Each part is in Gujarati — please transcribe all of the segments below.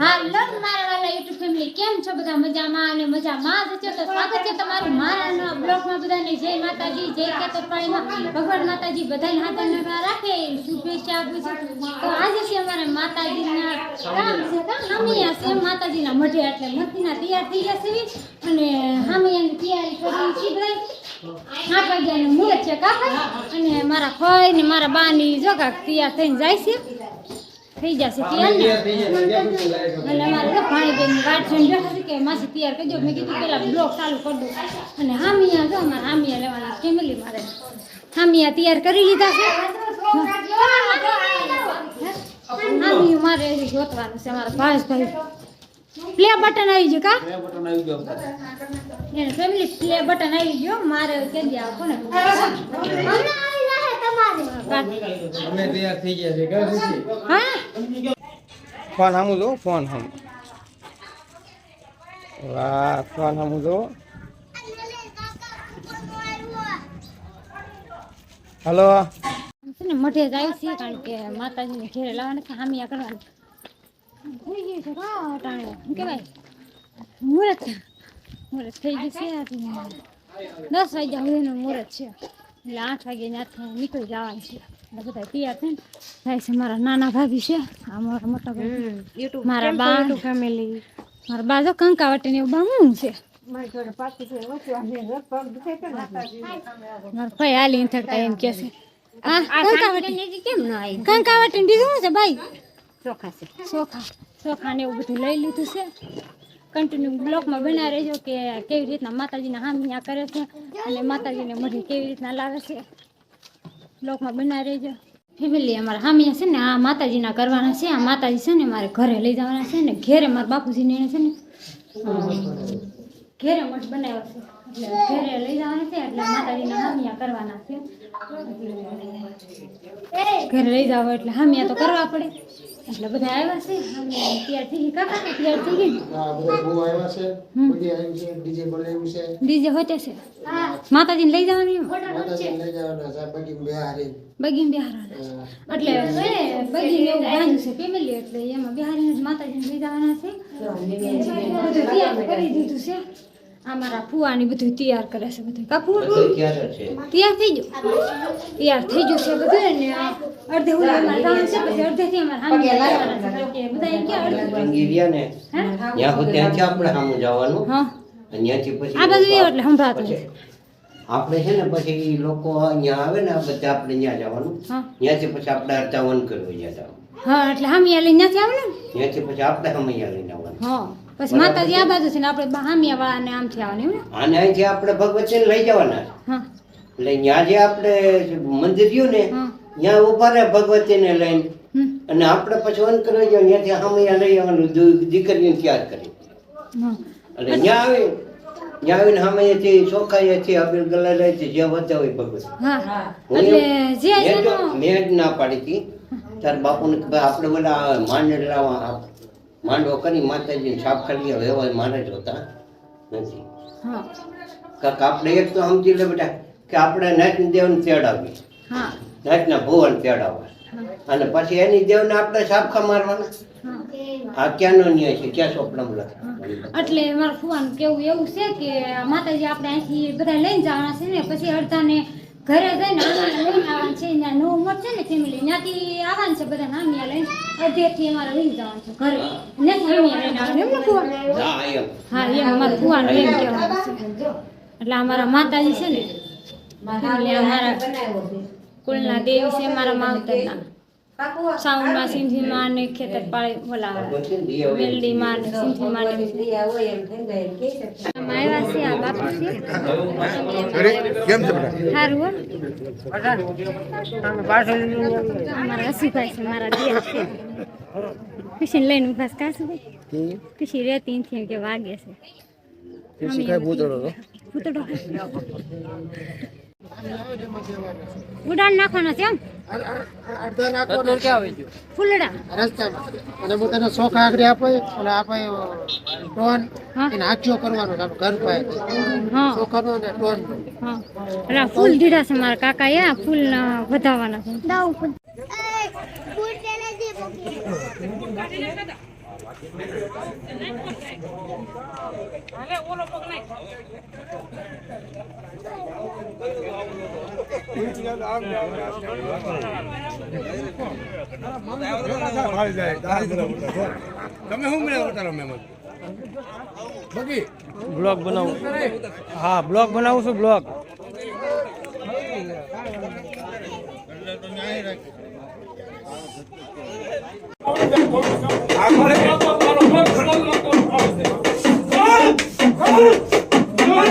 હાલો મારા વાલા યુટ્યુબ ફેમિલી કેમ છો બધા મજામાં અને મજામાં? જ છો તો સ્વાગત છે તમારું મારા બ્લોગમાં બધાને. જય માતાજી, જય કેતરપાળીમાં ભગવાન માતાજી બધાને હાજર નરવા રાખે. શુભેચ્છા આપું છું. તો આજે છે અમારે માતાજીના કામ છે કામ હામિયા છે. માતાજીના મઢે એટલે મસ્તીના તૈયાર થઈ ગયા છે. અને હામિયાની તૈયારી કરી છે બધા આઠ વાગ્યાનું મુહૂર્ત છે કાકા અને મારા ભાઈ ને મારા બાની જોગા તૈયાર થઈને જાય છે. થઈ જશે તૈયાર ને? અને અમારે તો ભાણીબેન વાટ જોઈને બેઠા છે કે માસી તૈયાર કરજો મેં કીધું પેલા બ્લોક ચાલુ કરી દઉં અને હામિયા જો અમારે હામિયા લેવાના ફેમિલી મારે? હામિયા તૈયાર કરી લીધા છે. હામિયું મારે હજી ગોતવાનું છે મારા ભાઈ પ્લે બટન આવી ગયું કા? એને ફેમિલી પ્લે બટન આવી ગયો. મારે કે દે આવો ને અમે તૈયાર થઈ ગયા છે હા? ફોન સામું જો ફોન સામું વાહ, ફોન સામું જો હલો. છે જાય છે કારણ કે માતાજીને ઘેરે લાવવાના છે હામિયા કરવાના. થઈ ગયું છે કહેવાય? મુહૂર્ત. મુહૂર્ત થઈ ગયું છે દસ વાગ્યા સુધીનું મુહૂર્ત છે. એટલે આઠ વાગે ત્યાંથી નીકળી જવાનું છે. એટલે બધા તૈયાર થઈને જાય છે મારા નાના ભાભી છે. આ મારા મોટા મારા બા ફેમિલી મારા બા જો કંકાવટી ને એવું બામું છે? મારા ભાઈ હાલી થકતા એમ કે છે. કંકાવટી. કેમ ન આવી? કંકાવટી ને બીજું શું છે ભાઈ? ચોખા છે. ચોખા. ચોખા ને એવું બધું લઈ લીધું છે. કન્ટિન્યુ બ્લોકમાં બના રહેજો કે કેવી રીતના માતાજીના હામિયા કરે છે અને માતાજીને મઢી કેવી રીતના લાવે છે. બ્લોકમાં બનાવી રહેજો. ફેમિલી અમારા હામિયા છે ને, આ માતાજીના કરવાના છે, આ માતાજી છે ને મારે ઘરે લઈ જવાના છે ને, ઘેરે મારા બાપુજીને એને છે ને ઘેરે મઠ બનાવ્યો ઘેરે લઈ જવાના છે, એટલે માતાજીના હામિયા કરવાના છે. ઘરે લઈ જાવ એટલે હામિયા તો કરવા પડે. એટલે બધા આવ્યા છે? હામિયા તૈયાર થઈ ગઈ કાકા તૈયાર થઈ ગઈ હા બધા બહુ આવ્યા છે. બધી આવી છે ડીજે બોલાવ્યું છે. ડીજે હોતે છે? માતાજીને લઈ જવાની? માતાજીને લઈ જવાના છે બગીમ બિહારી બગીમ બિહારવાના એટલે બગીમ એવું બાંધ્યું છે ફેમિલી એટલે એમાં બિહારીને જ માતાજીને લઈ જવાના છે. બધું તૈયાર કરી દીધું છે. આ મારા ફુવાની બધું તૈયાર કરે છે બધું કા તૈયાર થઈ ગયું? તૈયાર થઈ ગયું છે બધું ને અડધે ઉડે અમારે છે પછી અડધે થી લાવવાના છે. બધા એમ કે અડધે? ગીર્યા ને હે? ત્યાં હું ત્યાંથી આપણે સામું જવાનું. હા. અને પછી આ બાજુ એટલે સંભળાતું પછી આપણે છે ને પછી લોકો અહીંયા આવે ને બધા આપણે ત્યાં જવાનું. ત્યાંથી પછી આપણે અર્ધાવન કરવું અહીંયા જવાનું હા એટલે હામિયા લઈને આવે ને? ત્યાંથી પછી આપણે લઈને આવવાનું. હા. પછી માતાજી આ બાજુ છે ને આપણે હામિયા વાળા ને આમથી આવવાનું ને? અને અહીંથી આપણે ભગવતીને લઈ જવાના હા. એટલે ત્યાં જે આપણે મંદિર રહ્યું ને ત્યાં ઊભા રહે ભગવતીને લઈને. અને આપણે પછી વન કરવા જવાનું ત્યાંથી સમૈયા લઈ આવવાનું દીકરીને તૈયાર કરી. એટલે ત્યાં આવે ત્યાં આવીને સામેથી ચોખાઈથી અબીલ ગલાલાથી જે વધે હોય ભગવતી. હા. એટલે જે છે મેં ને જ ના પાડી હતી. તાર બાપુને આપણે બધા માંડલા માંડવો કરી માતાજીને સાફ કરી હોય મારે જ હોતા નથી. કાંક આપણે એક તો સમજી લે બેટા કે આપણે નાચની દેવને તેડાવી હા. નાચના ભુવન તેડાવવા. અને પછી એની દેવને આપણે સાફખા મારવાના. આ ક્યાંનો ન્યાય છે? ક્યાં સ્વપ્નમ લખે? એટલે મારા ફુવાનું કેવું એવું છે કે માતાજી આપણે અહીંથી બધા લઈને જવાના છે ને પછી અડધાને ઘરે જઈને આંગણે લઈને આવવાનું છે ત્યાં નવું મઠ છે ને ફેમિલી ત્યાંથી આવવાનું છે બધા નામિયા લઈને અધ્યક્ષથી અમારે લઈ જવાનું છે ઘરે. નામિયા લઈને આવવાનું ને હા એમ અમારે એમ અમારા ફુવાનું એમ કહેવાનું છે એટલે અમારા માતાજી છે ને અમારા કુલના દેવી છે મારા માવતરના. સાઉન્ડમાં સિંધીમાં ને ખેતર પાળે બોલાવે મેલડીમાં ને સિંધીમાં ને આમાં આવ્યા છે આ બાપુ છે. કેમ છે બેટા સારું હો. અમારા હસીભાઈ છે મારા દેર છે. ખુશીને લઈને ઊભા છે કાશુભાઈ ખુશી રહેતી નથી કે વાગે છે. શીખાય ભૂતળો તો ભૂતડો ઉડાન નાખવાનો છે એમ? અડધા નાખવાનો ફૂલડા. રસ્તામાં. અને હું તને ચોખા આગળ આપે અને આપે ટોન એને હાથીઓ કરવાનો છે ઘર પાસે હા. ચોખાનો અને ટોન હા. ફૂલ દીધા છે મારા કાકા એ ફૂલ વધાવવાના છે તમે શું મળ્યા ઉતારો મહેમાન? બગી. બ્લોગ બનાવું. હા બ્લોગ બનાવું છું બ્લોગ.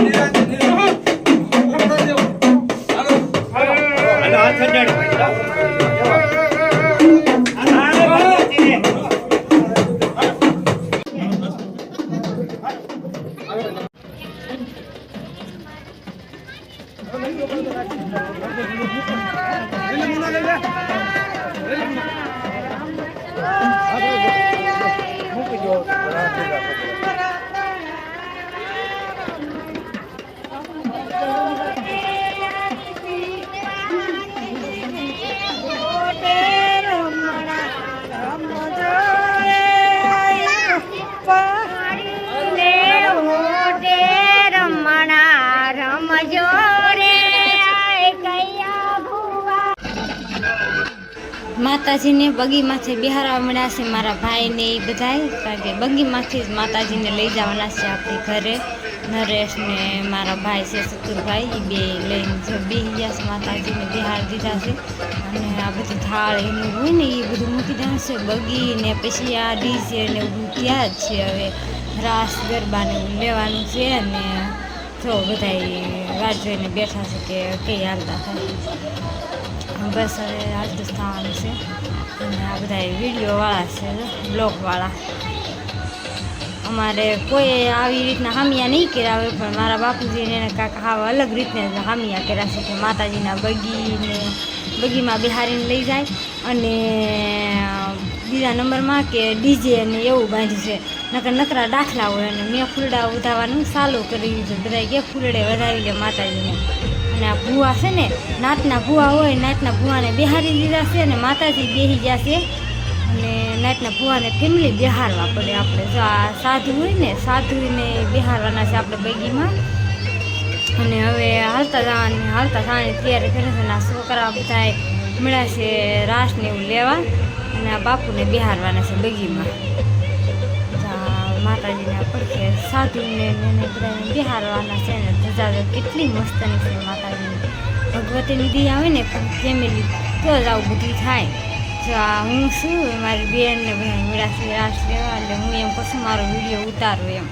માતાજીને બગીમાંથી બિહારવા મળ્યા છે મારા ભાઈને એ બધાય, કારણ કે બગીમાંથી જ માતાજીને લઈ જવાના છે આપણે ઘરે. નરેશ ને મારા ભાઈ છે સતુરભાઈ એ બે લઈને બેસી ગયા છે માતાજીને બિહાર દીધા છે. અને આ બધું થાળ એનું હોય ને એ બધું મૂકી દેવાનું છે. બગી ને પછી આ ડીજે ને બધું ત્યાં જ છે હવે. રાસ ગરબાને લેવાનું છે અને જો બધા વાટ જોઈને બેઠા છે કે કઈ હાલતા થાય બસ હવે આજ થવાનું છે. આ બધા વિડીયોવાળા છે, બ્લોગવાળા. અમારે કોઈ આવી રીતના હામિયા નહીં કર્યા હોય, પણ મારા બાપુજીને એને કાંક હા અલગ રીતના હામિયા કર્યા છે કે માતાજીના બગીને, બગીમાં બિહારીને લઈ જાય અને બીજા નંબરમાં કે ડીજે ને એવું બાંધ્યું છે. નકર નકરા દાખલા હોય અને મેં ફૂલડા ઉધાવાનું ચાલુ કરી દીધું. બધા કે ફૂલડે વધારી લે માતાજીને. અને આ ભૂવા છે ને, નાતના ભૂવા હોય, નાતના ભૂવાને બિહારી લીધા છે અને માતાજી બેસી ગયા છે. અને નાતના ભૂવાને ફેમિલી બિહારવા પડે આપણે. જો આ સાધુ હોય ને, સાધુને બિહારવાના છે આપણે બગીમાં. અને હવે હાલતા જવાની હાલતા જવાની તૈયારી કરે છે અને આ છોકરા બધા મળ્યા છે રાસને એવું લેવા. અને આ બાપુને બિહારવાના છે બગીમાં. માતાજીને પડખે સાધુને એને બધાને બિહારવાના છે ને ધજા કેટલી મસ્તની છે માતાજીની. ભગવતીની દી આવે ને પણ ફેમિલી તો જ આવું બધું થાય. જો આ હું શું, મારી બેનને બધા મેળાથી રાસ લેવા એટલે હું એમ પછી મારો વીડિયો ઉતારું એમ.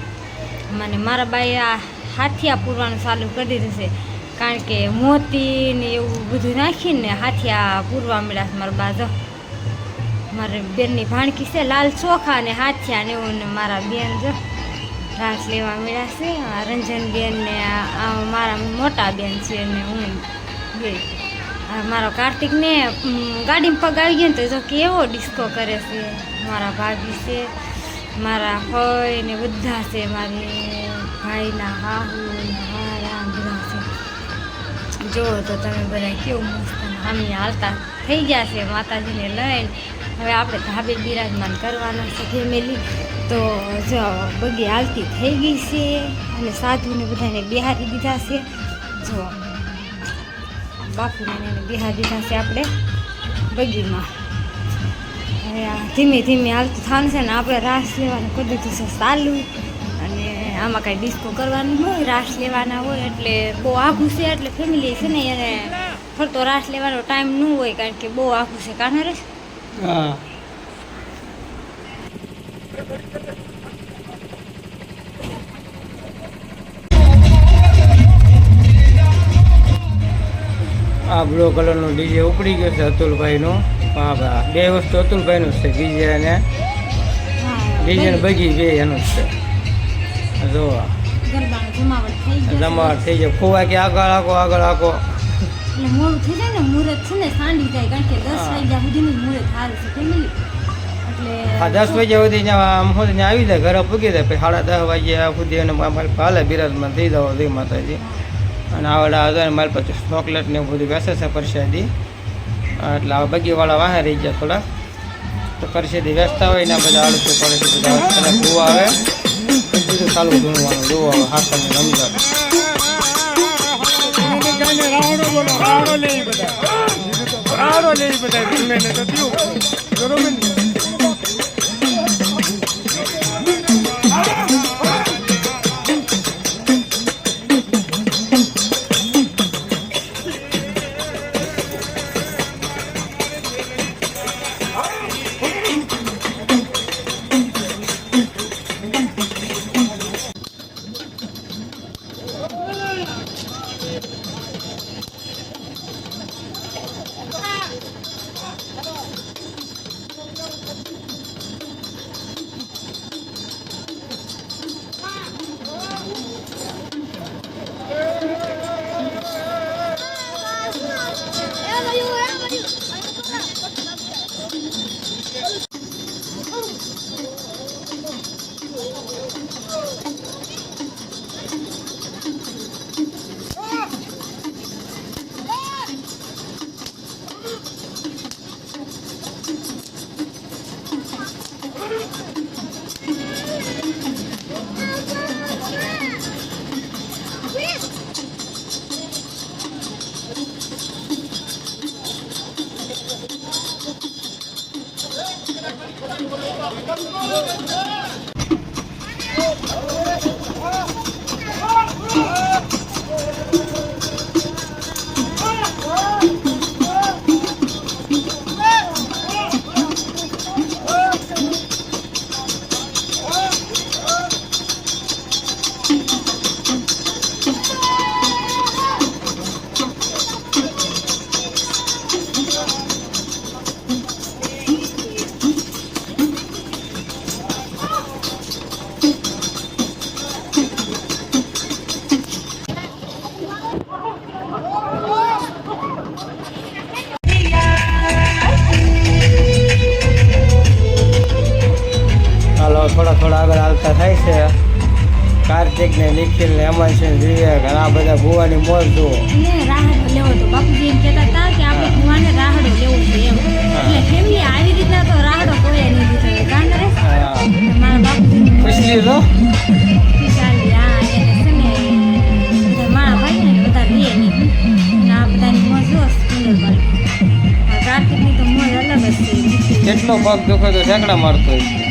મને મારા બાઈ આ હાથિયા પૂરવાનું ચાલુ કરી દીધું છે. કારણ કે મોતી ને એવું બધું નાખીને હાથિયા પૂરવા મળ્યા મારા બાજુ મારી બેનની ભાણકી છે, લાલ ચોખા અને હાથિયા ને એવું ને મારા બેન જો રાસ લેવા મળ્યા છે. આ રંજન બેન ને મારા મોટા બેન છે ને હું બે. મારો કાર્તિક ને ગાડીમાં પગ આવી ગયો ને તો જો કેવો ડિસ્કો કરે છે. મારા ભાભી છે, મારા ભાઈ ને બધા છે, મારી ભાઈના હાહુ હારા બધા છે. જો તો તમે બધા કેવું મસ્ત હામી હાલતા થઈ ગયા છે માતાજીને લઈને. હવે આપણે ધાબે બિરાજમાન કરવાના છે ફેમિલી. તો જો બગી હાલતી થઈ ગઈ છે અને સાધુને બધાને બિહારી દીધા છે. જો, બાપુને એને બિહારી દીધા છે આપણે બગીમાં. હવે ધીમે ધીમે હાલતું થવાનું છે ને આપણે રાસ લેવાનું કરી દીધું છે ચાલુ. અને આમાં કાંઈ ડિસ્કો કરવાનું હોય, રાસ લેવાના હોય, એટલે બહુ આઘું છે, એટલે ફેમિલી છે ને એને ફરતો રાસ લેવાનો ટાઈમ ન હોય કારણ કે બહુ આઘું છે કાને રે હા. આ બ્લુ કલરનો ડીજે ઉપડી ગયો છે અતુલભાઈનો. હા ભા બે વસ્તુ અતુલભાઈનું છે ડીજે અને ડીજે ને બગી બે એનું જ છે. જો જમાવટ થઈ જાય ખોવા કે આગળ આખો આગળ આખો. એટલે મોડું થઈ જાય ને મુહૂર્ત છે ને સાંડી જાય કારણ કે દસ. વાગ્યા સુધીનું મુહૂર્ત સારું છે ફેમિલી. આ દસ વાગ્યા સુધી ત્યાં આમ સુધી ત્યાં આવી જાય ઘરે પૂગી જાય પછી સાડા દસ વાગ્યા સુધી એને મારી હાલે બિરાજમાન થઈ જવા દે માતાજી. અને આવડા ને મારી પાસે ચોકલેટ ને બધું બેસે છે પરસેદી. એટલે આ બગીવાળા વાહે રહી ગયા થોડા. તો પરસેદી વેચતા હોય ને બધા આળસુ પડે છે બધા કદાચ ધોવા આવે. બીજું ચાલુ ધૂણવાનું જોવા આવે હાથને રમઝાન. બોલો રાવડો લે બધા રાવડો લે બધા ને તો પીવું. બરોબર થોડા થોડા આગળ હાલતા થાય છે. કાર્તિક ને નિખિલ ને અમન છે વિવેક ઘણા આ બધા ભુવાની મોર જુઓ. ને રાહડો લેવો તો બાપુજી એમ કહેતા હતા કે આપણે કુવાને રાહડો લેવો છે એમ. એટલે ફેમિલી આવી રીતના તો રાહડો કોઈ નહીં દીધો કારણ રે. મારા બાપુજી પૂછી લીધો ને ને કેટલો ભાગ દુખો તો ઢેકડા મારતો હોય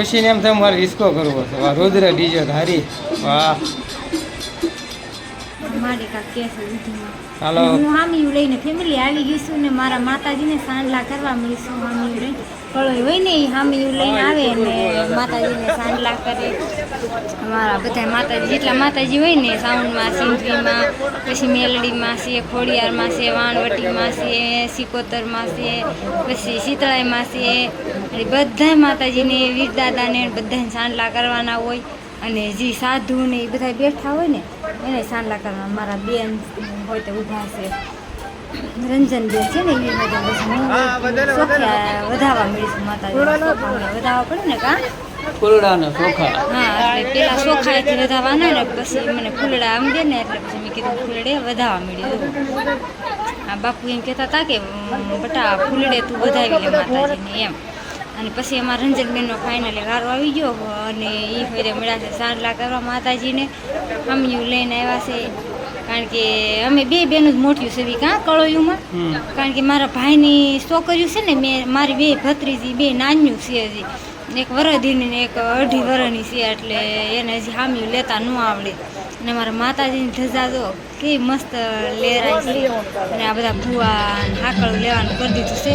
ખુશીને એમ થાય મારે હિસકો કરવો છે. વાહ રુદ્ર ડીજે હારી વાહ. હાલો. હું હામિયું લઈને ફેમિલી આવી ગઈશું ને મારા માતાજીને સાંડલા કરવા મળીશું હામી લઈને કળોય હોય ને એ એવું લઈને આવે ને માતાજીને સાંડલા કરે અમારા બધા માતાજી જેટલા માતાજી હોય ને સાઉન્ડમાં સિંધરીમાં પછી મેલડીમાં છે ખોડિયારમાં છે વાણવટીમાં છે સિકોતરમાં છે પછી શીતળાઈમાં છે. બધા માતાજીને વીરદાદાને બધાને સાંડલા કરવાના હોય. અને જે સાધુ ને એ બધા બેઠા હોય ને એને સાંડલા કરવા મારા બેન હોય તો ઊભા છે. રંજન બેન છે ને એ બધા બસ હું વધાવા મળીશું માતાજી વધારવા પડે ને કા? ફૂલડા ને ચોખા હા એટલે પેલા સોખાએથી વધારવાના ને પછી મને ફૂલડા આમ દે ને એટલે પછી મેં કીધું ફૂલડે વધારવા મળ્યું આ બાપુ એમ કહેતા હતા કે બટા ફૂલડે તું વધાવી લે માતાજીને એમ. અને પછી અમારા રંજનબેનનો ફાઇનલી વારો આવી ગયો અને એ ફેરે મળ્યા છે સાંડલા કરવા માતાજીને. અમિયું લઈને આવ્યા છે. કારણ કે અમે બે બેનું જ મોટ્યું છે કાં કળોયુંમાં કારણ કે મારા ભાઈની છોકરીઓ છે ને મેં મારી બે ભત્રીજી બે નાન્યું છે હજી. એક વરદીની ને એક અઢી વરની છે એટલે એને હજી હામ્યું લેતા ન આવડે. અને મારા માતાજીની ધજા જો કેવી મસ્ત લેરાય છે. અને આ બધા ભૂવા હાકળ લેવાનું કરી દીધું છે.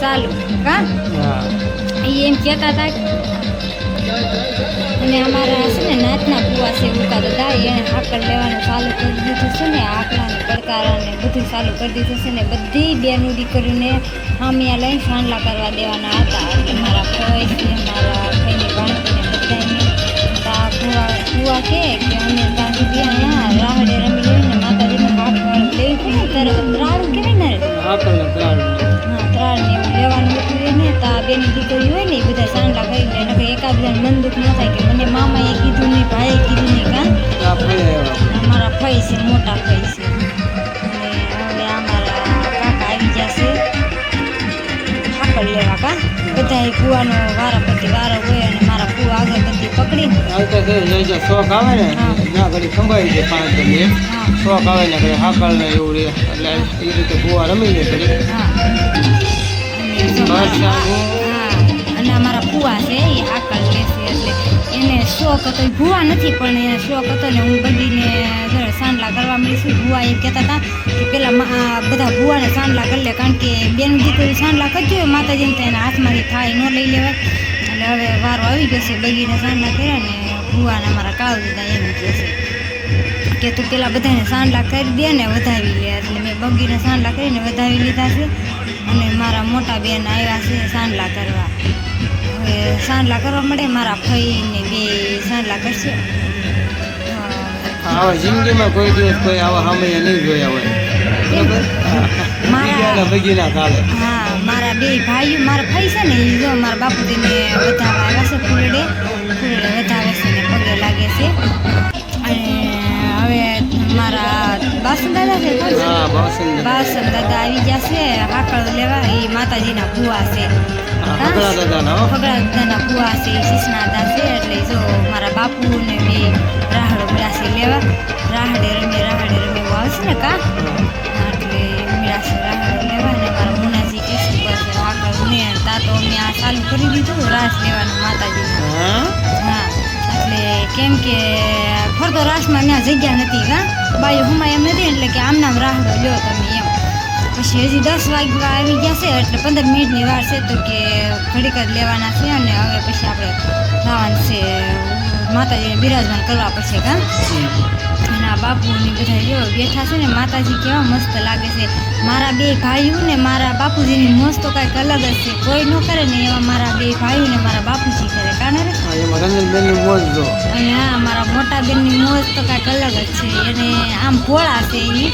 સારું કા એ એમ કહેતા હતા અને અમારા છે ને નાતના ભૂવા છે મુકા દાદા એણે હાકર લેવાનું ચાલુ કરી દીધું છે ને આકડાને પડકારાને પડકારા બધું ચાલુ કરી દીધું છે ને બધી બેનું દીકરીને હામિયા લઈને સાંડલા કરવા દેવાના હતા. એટલે મારા ફોઈ છે મારા ફઈની ભાણકીને બધાને આ ભૂવા ભૂવા કે અમે ત્યાં સુધી અહીંયા રાહડે રમી લઈને માતાજીને હાથ લઈ ત્યારે ત્રાળું કહેવાય ને? હા ત્રણ. ને એવું લેવાનું હતું બેની દીકરી હોય ને એ બધા સાંડલા કરીને કંઈ એકાબીજાને મન દુઃખ ન થાય કે મને મામાએ કીધું નહીં ભાઈએ કીધું નહીં કાં? અમારા ફઈ છે મોટા ફઈ છે. અને હવે અમારા કાકા આવી જશે ઠાકર લેવા કા? બધા કુવાનો વારા પછી વારો હોય અને મારા કુવા આગળ પછી પકડીને શોખ આવે ને. ના ઘડી સંભાળી દે પાંચ દસ શોખ આવે ને ઘડી હાકળ ને એવું રે. એટલે એ રીતે કુવા રમી લે ઘડી. હા. અને અમારા ફુવા છે એ આકલ લેશે એટલે એને શોખ હતો. એ ભૂવા નથી, પણ એને શોખ હતો ને હું બધીને સાંડલા કરવા મળીશું ભૂવા એમ કહેતા હતા કે પેલા બધા ભૂવાને સાંડલા કરી લે, કારણ કે બેન દીકરી સાંડલા કરજો હોય, માતાજીને તો એના હાથમાંથી થાય ન લઈ લેવાય. એટલે હવે વારો આવી ગયો છે બગીને સાંડલા કર્યા ને ભૂવાને અમારા કાવ દીધા એમ કહે છે કે તું પેલા બધાને સાંડલા કરી દે ને વધાવી લે. એટલે મેં બગીને સાંડલા કરીને વધાવી લીધા છે. અને મારા મોટા બેન આવ્યા છે સાંડલા કરવા. હવે સાંડલા કરવા મળે મારા ફઈને બે સાંડલા કરશે. આવા જિંદગીમાં કોઈ દિવસ કોઈ આવા સામે નહીં જોયા હોય. મારા- બીજાના હા મારા બે ભાઈઓ મારા ભાઈ છે ને એ જો મારા બાપુજીને વધારવા આવ્યા છે ફૂલડે. ફૂલડે વધારે છે ને પગે લાગે છે. અને મારા બાસન દાદા છે. બાસન દાદા આવી ગયા છે હાકળ લેવા. એ માતાજીના ભુવા છે. ફગડા દાદાના. ભુવા છે શીશના દા છે એટલે જો મારા બાપુ ને બે રાહડો મળ્યા છે લેવા. રાહડે રમે રાહડે રમે એવું આવશે ને કા? એટલે મળ્યા છે રાહડો લેવા ને મારા મુનાજી કેસી પર છે હાકળ તા તો મેં આ ચાલુ કરી દીધું રાસ લેવાનું માતાજી હા. કેમ કે ફરતો રાસમાં ત્યાં જગ્યા નથી કા? બાયું હુમાં એમ નથી, એટલે કે આમનામ રાહ રાહડો લ્યો તમે એમ. પછી હજી દસ વાગ્યા આવી ગયા છે, એટલે પંદર મિનિટની વાર છે તો કે ઘડીક જ લેવાના છે અને હવે પછી આપણે જવાનું છે, માતાજીને બિરાજમાન કરવા પડશે કા? એના બાપુની બધા જો બેઠા છે ને, માતાજી કેવા મસ્ત લાગે છે. મારા બે ભાઈઓ ને મારા બાપુજીની મોજ તો કાંઈક અલગ જ છે. કોઈ ન કરે ને એવા મારા બે ભાઈઓ ને મારા બાપુજી કરે. કારણ એમાં રંજનબેનની મોજ જો. હા મારા મોટા બેનની મોજ તો કાંઈક અલગ જ છે. એને આમ ભોળા છે એ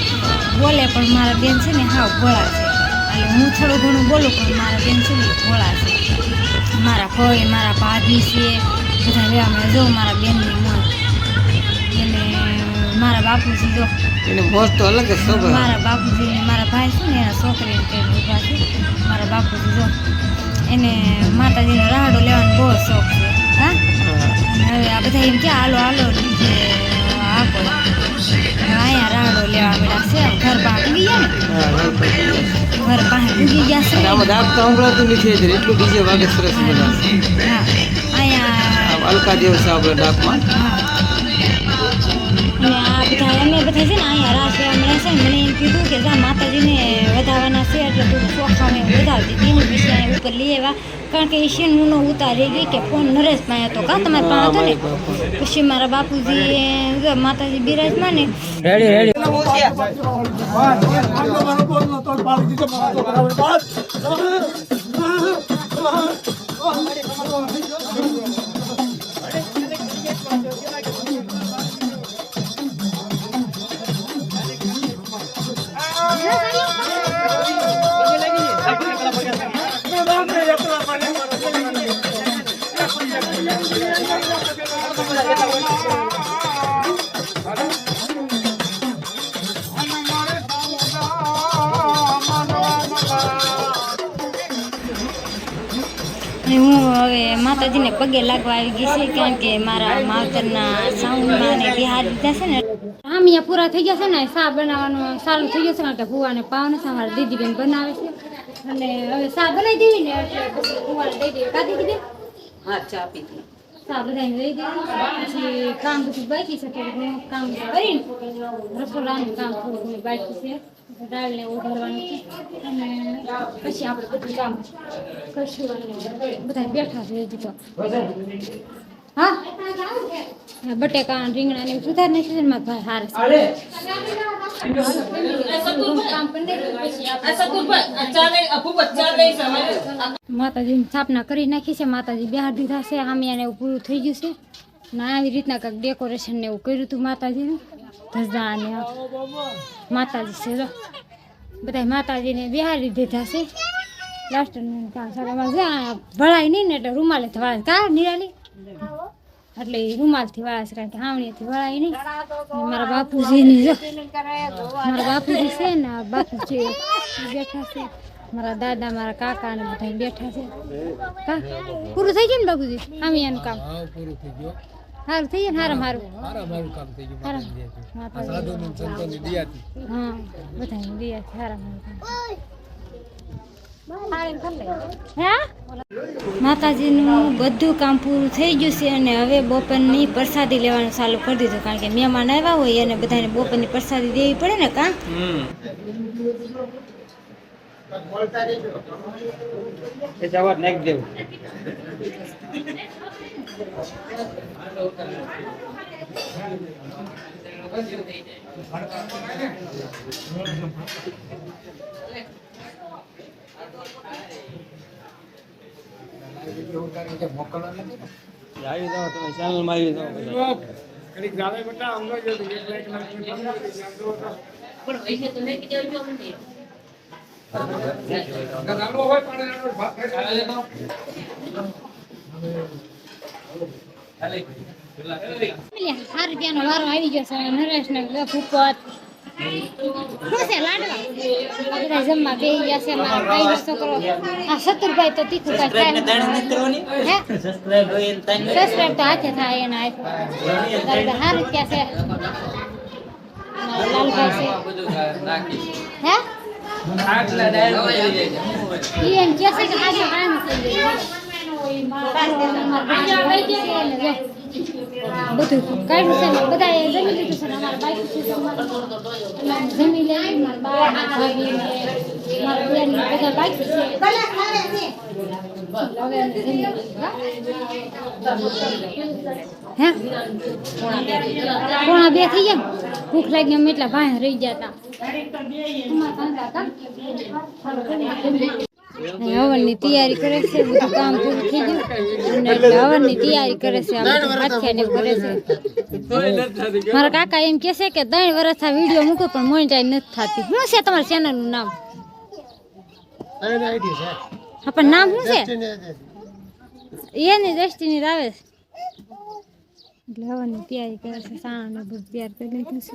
બોલે પણ મારા બેન છે ને હાવ ભોળા છે. એટલે હું થોડું ઘણું બોલું પણ મારા બેન છે ને ભોળા છે. મારા ભાઈ મારા ભાભી છે. બધા રહેવા જો મારા બેનની મોજ. અને મારા બાપુજી જો. એને મોજ તો અલગ જ સ્વભાવ મારા બાપુજી મારા ભાઈ છે ને એના છોકરીને કહીને ઊભા છે. મારા બાપુજી જો. એને માતાજીનો રાહડો લેવાનો બહુ શોખ છે. હવે આ બધા એમ કે હાલો હાલો ડીજે આપો હવે અહીંયા રાહડો લેવા મળ્યા છે ઘર પાસે પૂગી ગયા ને હા, ગણપતિ. ઘર પાસે પૂગી ગયા છે અને આમાં દાગ તો સંભળાતું નથી હજી. એટલું ડીજે વાગે સરસ બધા હા અહીંયા આમ અલકા દેવ છે આપણે ડાકમાં હા. અને આ બધા અમે બધા છે ને અહીંયા રાસ છે ને, મને કીધું કે જા માતાજીને વધારવાના છે, એટલે થોડું ચોખાને વધાવતી તેની વિશે ઉપર લઈ આવ્યા. કારણ કે એ શેનનો ઉતારી ગઈ કે ફોન નરેશ પાસે હતો કા, તમારે પાસે હતો ને. પછી મારા બાપુજી માતાજી બિરાજમાં ને. રેડી રેડી હવે માતાજીને પગે લાગવા આવી ગઈ છે કારણ કે મારા માવતરના સાઉન્ડમાં ને બિહાર દીધા છે ને આમિયા પૂરા થઈ ગયા છે ને શા બનાવવાનું ચાલુ થઈ ગયું છે કારણ કે ભૂવાને પાવને છે અમારા દીદીબેન બનાવે છે. અને હવે શા બનાવી દેવી ને એટલે ભૂવાને દઈ દેવી. કાઢી દીધી હા ચા પીધી. બધાને દઈ દેવી પછી કામ બધું બાકી છે થોડું ઘણું કામ કરીને રસોડાનું કામ થોડું ઘણું બાકી છે અને પછી આપણે કામ કરશું બેઠા છે હજી તો હા? બટેકા રીંગણા ને એવું સુધાર નાખ્યું છે માં ભાઈ હાર. કરી માતાજીની સ્થાપના કરી નાખી છે માતાજી બિહાર દીધા છે આમિયાને એવું પૂરું થઈ ગયું છે. ને આવી રીતના કંઈક ડેકોરેશન ને એવું કર્યું હતું માતાજીનું. ધજા ને માતાજી છે બધા માતાજીને બિહારી દીધા છે. લાસ્ટ કામ સારામાં આ ભળાય નહીં ને એટલે રૂમાલે થવા કા નિરાલી? એટલે રૂમાલથી વાળા છે કારણ કે હાવણીથી વળાય નહીં. મારા બાપુજીની જો મારા બાપુજી છે ને આ બાપુજી બેઠા છે મારા દાદા મારા કાકા ને બધા બેઠા છે. કા? પૂરું થઈ ગયું ને બાપુજી? આમ એનું કામ? હા પૂરું થઈ ગયું. સારું થઈ ગયું ને હારામ હારું મારા? મારું કામ થઈ ગયું હા બધા દિયા છે હારામ માતાજીનું બધું કામ પૂરું થઈ ગયું છે અને હવે બપોરની પ્રસાદી લેવાનું ચાલુ કરી દીધું. કારણ કે મહેમાન આવ્યા હોય અને બધાને બપોરની પ્રસાદી દેવી પડે ને કામ હમ એ જવા નાખી આવી જાઓ તમે. હાર રૂપિયાનો વારો આવી ગયો છે નરેશ ને ભૂપત શું છે લાડવા? બધા જમવા બેસી ગયા છે મારા ભાઈ છોકરો. આ સતુરભાઈ તો તીખું કાંઈ ખાય હે? તો હાથે થાય એના હાથે. તારે હાર છે. લાલભાઈ છે. હે? એમ છે કે આજે કામ થઈ ગયું. બધું કાઢ્યું છે ને બધા એ જમી લીધું છે અમારા બાઈક છે. જમી લે, મારા બા, મારા ભાભી ને બધા બાઈક છે. હે? પોણા બે થઈ ગયા ભૂખ લાગી અમે એટલા ભાઈ રહી ગયા હતા. હવનની તૈયારી કરે છે બધું કામ પૂરું થઈ ગયું. એટલે હવનની તૈયારી કરે છે આ ને એવું કરે છે. મારા કાકા એમ કહે છે કે ત્રણ વર્ષ વીડિયો મૂકો પણ મોનિટાઈઝ નથી થતી. શું છે તમારા ચેનલનું નામ? એને હા પણ નામ શું છે? એની દ્રષ્ટિની આવે છે. એટલે હવનની તૈયારી કરે છે સાણા ને બધું તૈયાર કરી લીધું છે.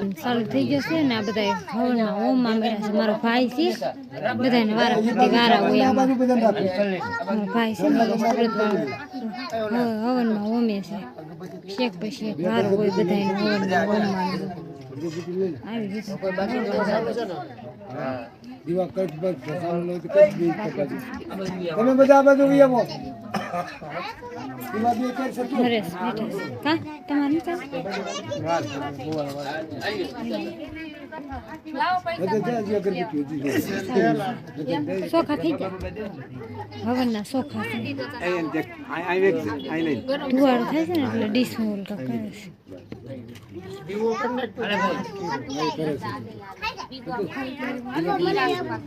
પૂરું થઈ જશે ને આ બધા હવનમાં ઓમમાં મળ્યા છે મારો ભાઈ છે. બધાને વારા ફરતી વારા હોય મારો ભાઈ છે હવનમાં ઓમે છે. શેખ પછી શેખ વાર હોય બધાને હવનમાં ઓમમાં આવી ગયું દીવા કચ્છ બસ. તમે બધા બધું બાજુ આવો. નરેશ કા તમારે જો. ચોખા થઈ ગયા હવનના છે થાય છે ને એટલે ડીશ મોલ કાંક કરે છે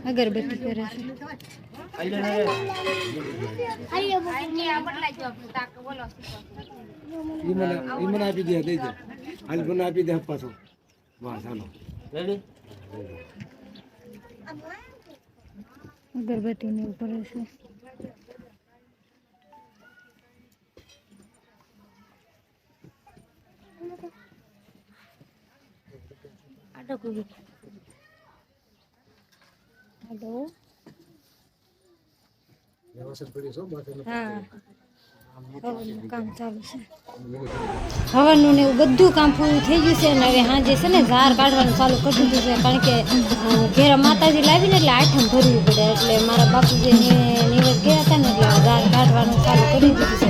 અગરબત્તી કરે છે આપી દે દઈ દે હાલ મને આપી દે પાછો વાહ ચાલો અગરબત્તી ને એવું કરે હેલો કામ ચાલુ છે. હવનનું ને એવું બધું કામ પૂરું થઈ ગયું છે ને હવે સાંજે છે ને ઝાર કાઢવાનું ચાલુ કરી દીધું છે. કારણ કે ઘેરા માતાજી લાવીને એટલે આઠમ ભરવી પડે. એટલે મારા બાપુજી નિવેદ ગયા હતા ને એટલે ઝાર કાઢવાનું ચાલુ કરી દીધું છે.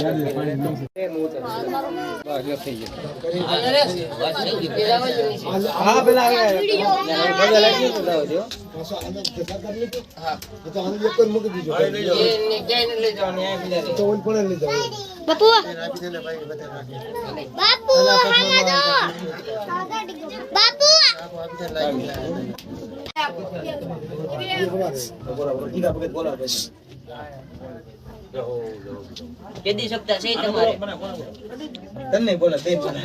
જાવ બાપુ બાપુ બાપુ કેદી શકતા છે તમારે? તમને બોલો બે બોલો.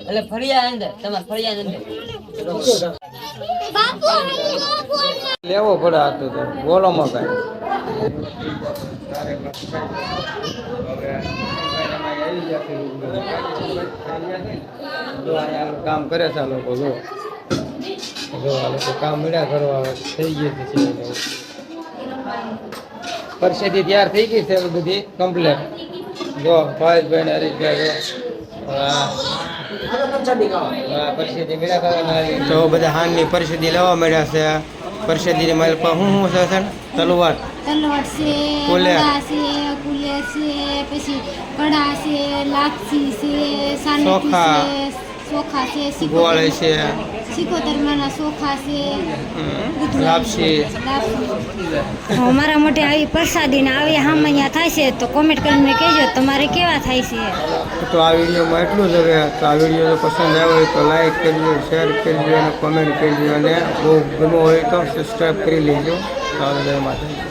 એટલે ફળિયા અંદર તમારે ફળિયા અંદર. લેવો પડે આ તો. બોલો માં કઈ કામ કરે છે આ લોકો જો. જો આ લોકો કામ મળ્યા કરવા આવે. થઈ ગઈ છે સીધી. પરસેથી તૈયાર થઈ ગઈ છે હવે બધી કમ્પ્લેટ જો ભાઈ ને હરીશભાઈ જો હા હા, પરસેદી મળ્યા કરવાના આવી. તો બધા હાનની પરસેદી લેવા મળ્યા છે પરસેદીની મારી પાસે શું શું છે સર તલવાર તલવટ છે કુલે. રડા છે કુલે છે પછી કડા છે લાપસી છે સાનેટી ચોખા. છે. ગોળ છે સિકોતરમાંના ચોખા છે લાપસી અમારા માટે આવી પ્રસાદી ને આવી હામૈયા થાય છે તો કોમેન્ટ કરીને કહેજો તમારે કેવા થાય છે. તો આ વિડીયોમાં એટલું જ હવે. તો આ વીડિયો પસંદ આવ્યો હોય તો લાઈક કરજો શેર કરજો અને કોમેન્ટ કરજો અને બહુ ગમો હોય તો સબસ્ક્રાઈબ કરી લેજો. તો જય